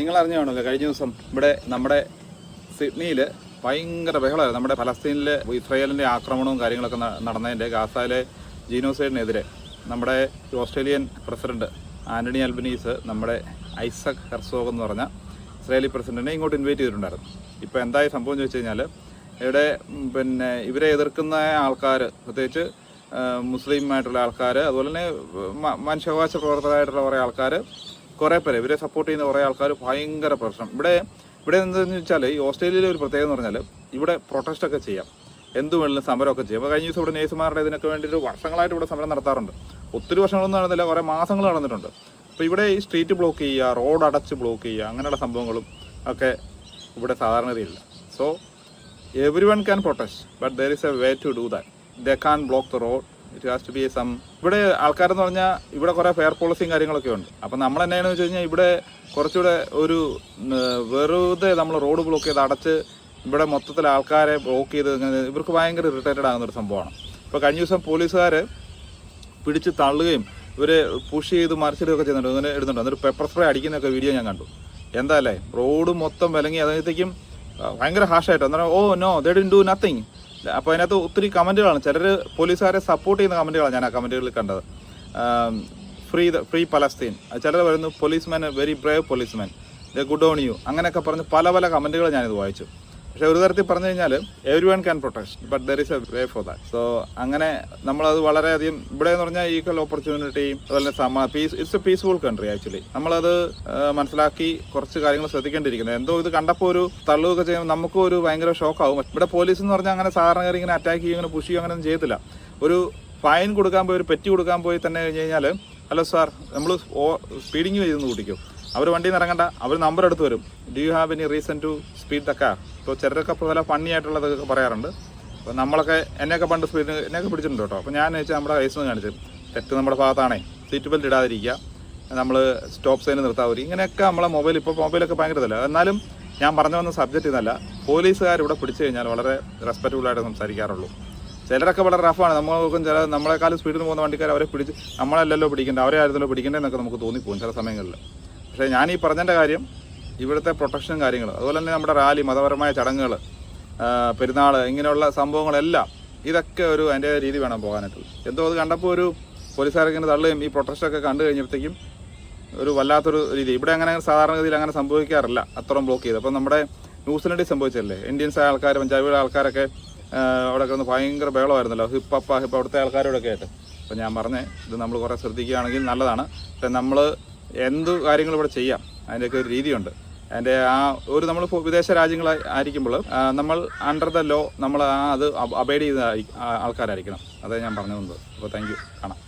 നിങ്ങൾ അറിഞ്ഞാണല്ലോ കഴിഞ്ഞ ദിവസം ഇവിടെ നമ്മുടെ സിഡ്നിയിൽ ഭയങ്കര ബഹളമായിരുന്നു. നമ്മുടെ ഫലസ്തീനിലെ ഇസ്രായേലിന്റെ ആക്രമണവും കാര്യങ്ങളൊക്കെ നടന്നതിന്റെ ഗാസയിലെ ജീനോസൈഡിനെതിരെ നമ്മുടെ ഓസ്ട്രേലിയൻ പ്രസിഡന്റ് ആന്റണി അൽബനീസ് നമ്മുടെ ഐസക് ഹെർസോഗ് എന്ന് പറഞ്ഞ ഇസ്രായേലി പ്രസിഡന്റിനെ ഇങ്ങോട്ട് ഇൻവൈറ്റ് ചെയ്തിട്ടുണ്ടായിരുന്നു. ഇപ്പോൾ എന്തായി സംഭവം എന്ന് വെച്ച് കഴിഞ്ഞാൽ ഇവിടെ പിന്നെ ഇവരെ എതിർക്കുന്ന ആൾക്കാർ പ്രത്യേകിച്ച് മുസ്ലിമായിട്ടുള്ള ആൾക്കാർ അതുപോലെ തന്നെ മനുഷ്യാവകാശ പ്രവർത്തകരായിട്ടുള്ള കുറേ ആൾക്കാർ കുറേ പേര് ഇവരെ സപ്പോർട്ട് ചെയ്യുന്ന കുറേ ആൾക്കാർ ഭയങ്കര പ്രശ്നം. ഇവിടെ ഇവിടെ എന്താണെന്ന് വെച്ചാൽ ഈ ഓസ്ട്രേലിയയിലെ ഒരു പ്രത്യേകത എന്ന് പറഞ്ഞാൽ ഇവിടെ പ്രൊട്ടസ്റ്റ് ഒക്കെ ചെയ്യാം. എന്ത് വേണമെങ്കിലും സമരമൊക്കെ ചെയ്യാം. അപ്പോൾ കഴിഞ്ഞ ദിവസം ഇവിടെ നേഴ്സുമാരുടെ ഇതിനൊക്കെ വേണ്ടിയിട്ട് വർഷങ്ങളായിട്ട് ഇവിടെ സമരം നടത്താറുണ്ട്. ഒത്തിരി വർഷങ്ങളൊന്നും നടന്നില്ല. കുറേ മാസങ്ങൾ നടന്നിട്ടുണ്ട്. അപ്പോൾ ഇവിടെ ഈ സ്ട്രീറ്റ് ബ്ലോക്ക് ചെയ്യുക റോഡ് അടച്ച് ബ്ലോക്ക് ചെയ്യുക അങ്ങനെയുള്ള സംഭവങ്ങളും ഒക്കെ ഇവിടെ സാധാരണതയില്ല so every one can protest but there is a way to do that the can block the road it has to be some ഇവിടെ ആൾക്കാരെന്ന് പറഞ്ഞാൽ ഇവിടെ കുറേ ഫെയർ പോളിസിയും കാര്യങ്ങളൊക്കെ ഉണ്ട്. അപ്പം നമ്മൾ എന്നാണെന്ന് വെച്ച് കഴിഞ്ഞാൽ ഇവിടെ കുറച്ചുകൂടെ ഒരു വെറുതെ നമ്മൾ റോഡ് ബ്ലോക്ക് ചെയ്ത് അടച്ച് ഇവിടെ മൊത്തത്തിൽ ആൾക്കാരെ ബ്ലോക്ക് ചെയ്ത് ഇവർക്ക് ഭയങ്കര ഇറിറ്റേറ്റഡ് ആകുന്ന ഒരു സംഭവമാണ്. ഇപ്പോൾ കഴിഞ്ഞ ദിവസം പോലീസുകാർ പിടിച്ച് തള്ളുകയും ഇവരെ പുഷ് ചെയ്ത് മറിച്ചിടുകയൊക്കെ ചെയ്യുന്നുണ്ട്. ഇങ്ങനെ ഇടുന്നുണ്ട്. അതൊരു പെപ്പർ സ്പ്രേ അടിക്കുന്നൊക്കെ വീഡിയോ ഞാൻ കണ്ടു. എന്താ റോഡ് മൊത്തം വിലങ്ങി അതിനകത്തേക്കും ആ, ഭയങ്കര ഹാഷായിട്ട് അന്നേരം ഓ no they didn't do nothing അപ്പോൾ അതിനകത്ത് ഒത്തിരി കമന്റുകളാണ് ചിലർ പോലീസുകാരെ സപ്പോർട്ട് ചെയ്യുന്ന കമന്റുകളാണ് ഞാൻ ആ കമന്റുകളിൽ കണ്ടത്. Free free Palestine. ചിലർ പറയുന്നു policeman very brave policeman the good on you അങ്ങനെയൊക്കെ പറഞ്ഞ് പല പല കമന്റുകൾ ഞാനിത് വായിച്ചു. പക്ഷെ ഒരു തരത്തിൽ പറഞ്ഞു കഴിഞ്ഞാൽ every one can protection but there is a way for that so അങ്ങനെ നമ്മളത് വളരെയധികം ഇവിടെ എന്ന് പറഞ്ഞാൽ ഈക്വൽ ഓപ്പർച്യൂണിറ്റി അതുപോലെ സമ peace it's a peaceful country actually നമ്മളത് മനസ്സിലാക്കി കുറച്ച് കാര്യങ്ങൾ ശ്രദ്ധിക്കേണ്ടിയിരിക്കുന്നത് എന്തോ ഇത് കണ്ടപ്പോൾ ഒരു തള്ളുകയൊക്കെ ചെയ്യുമ്പോൾ നമുക്കും ഒരു ഭയങ്കര ഷോക്കാവും ഇവിടെ പോലീസ് എന്ന് പറഞ്ഞാൽ അങ്ങനെ സാധാരണക്കാർ ഇങ്ങനെ അറ്റാക്ക് ചെയ്യും ഇങ്ങനെ പുഷ് ചെയ്യുക അങ്ങനെ ഒന്നും ചെയ്യത്തില്ല. ഒരു ഫൈൻ കൊടുക്കാൻ പോയി ഒരു പെറ്റി കൊടുക്കാൻ പോയി തന്നെ കഴിഞ്ഞ് കഴിഞ്ഞാൽ ഹലോ സാർ നമ്മൾ സ്പീഡിങ് ചെയ്തെന്ന് കൂട്ടിക്കും. അവർ വണ്ടിയിൽ നിന്ന് ഇറങ്ങണ്ട. അവർ നമ്പർ എടുത്ത് വരും. Do you have any reason to speed the car ഇപ്പോൾ ചിലരൊക്കെ പല ഫണ്ണി ആയിട്ടുള്ളതൊക്കെ പറയാറുണ്ട്. അപ്പോൾ നമ്മളൊക്കെ എന്നെയൊക്കെ പണ്ട് സ്പീഡ് എന്നെയൊക്കെ പിടിച്ചിട്ടുണ്ട് കേട്ടോ. അപ്പോൾ ഞാൻ വെച്ചാൽ നമ്മുടെ ലൈസൻസ് കാണിച്ചു. തെറ്റ് നമ്മുടെ ഭാഗത്താണേ. Seat belt ഇടാതിരിക്കുക. നമ്മൾ സ്റ്റോപ്പ് സൈന് നിർത്താവരി. ഇങ്ങനെയൊക്കെ നമ്മളെ മൊബൈൽ ഇപ്പോൾ മൊബൈലൊക്കെ ഭയങ്കര ഇതല്ല. എന്നാലും ഞാൻ പറഞ്ഞു വന്ന സബ്ജക്റ്റ് ഇതല്ല. പോലീസുകാർ ഇവിടെ പിടിച്ചു കഴിഞ്ഞാൽ വളരെ റെസ്പെക്റ്റബിൾ ആയിട്ട് സംസാരിക്കാറുള്ളൂ. ചിലരൊക്കെ വളരെ റഫാണ് നമ്മൾക്കും ചില നമ്മളെക്കാളും സ്പീഡിൽ പോകുന്ന വണ്ടിക്കാർ അവരെ പിടിച്ച് നമ്മളല്ലല്ലോ പിടിക്കേണ്ടത് അവരെ ആയിരുന്നല്ലോ പിടിക്കേണ്ടതെന്നൊക്കെ നമുക്ക് തോന്നിപ്പോകും ചില സമയങ്ങളിൽ പക്ഷേ ഞാൻ ഈ പറഞ്ഞതിന്റെ കാര്യം ഇവിടുത്തെ പ്രൊട്ടക്ഷനും കാര്യങ്ങൾ അതുപോലെ തന്നെ നമ്മുടെ റാലി മതപരമായ ചടങ്ങുകൾ പെരുന്നാൾ ഇങ്ങനെയുള്ള സംഭവങ്ങളെല്ലാം ഇതൊക്കെ ഒരു അതിന്റെ രീതി വേണം പോകാനായിട്ട്. എന്തോ അത് കണ്ടപ്പോൾ ഒരു പോലീസുകാരൊക്കെ തള്ളുകയും ഈ പ്രൊട്ടക്ഷനൊക്കെ കണ്ടു കഴിഞ്ഞപ്പോഴത്തേക്കും ഒരു വല്ലാത്തൊരു രീതി. ഇവിടെ അങ്ങനെ സാധാരണഗതിയിൽ അങ്ങനെ സംഭവിക്കാറില്ല അത്രയും ബ്ലോക്ക് ചെയ്ത്. അപ്പം നമ്മുടെ ന്യൂസിലൻഡിൽ സംഭവിച്ചല്ലേ? ഇന്ത്യൻസ് ആയ ആൾക്കാർ പഞ്ചാബിയുടെ ആൾക്കാരൊക്കെ അവിടെ കിടന്ന് ഭയങ്കര ബഹളമായിരുന്നല്ലോ. ഹിപ്പ് അപ്പ ഹിപ്പ് അവിടുത്തെ ആൾക്കാരോടൊക്കെ ആയിട്ട്. അപ്പം ഞാൻ പറഞ്ഞേ ഇത് നമ്മൾ കുറേ ശ്രദ്ധിക്കുകയാണെങ്കിൽ നല്ലതാണ്. പക്ഷേ നമ്മൾ എന്ത് കാര്യങ്ങൾ ഇവിടെ ചെയ്യാം. അതിന്റെയൊക്കെ ഒരു രീതിയുണ്ട്. അതിന്റെ ആ ഒരു നമ്മൾ വിദേശ രാജ്യങ്ങൾ ആയിരിക്കുമ്പോൾ നമ്മൾ അണ്ടർ ദ ലോ നമ്മൾ ആ അത് അബൈഡ് ചെയ്ത ആൾക്കാരായിരിക്കണം. അതേ ഞാൻ പറഞ്ഞു തന്നത് അപ്പോൾ താങ്ക് യു കാണാം.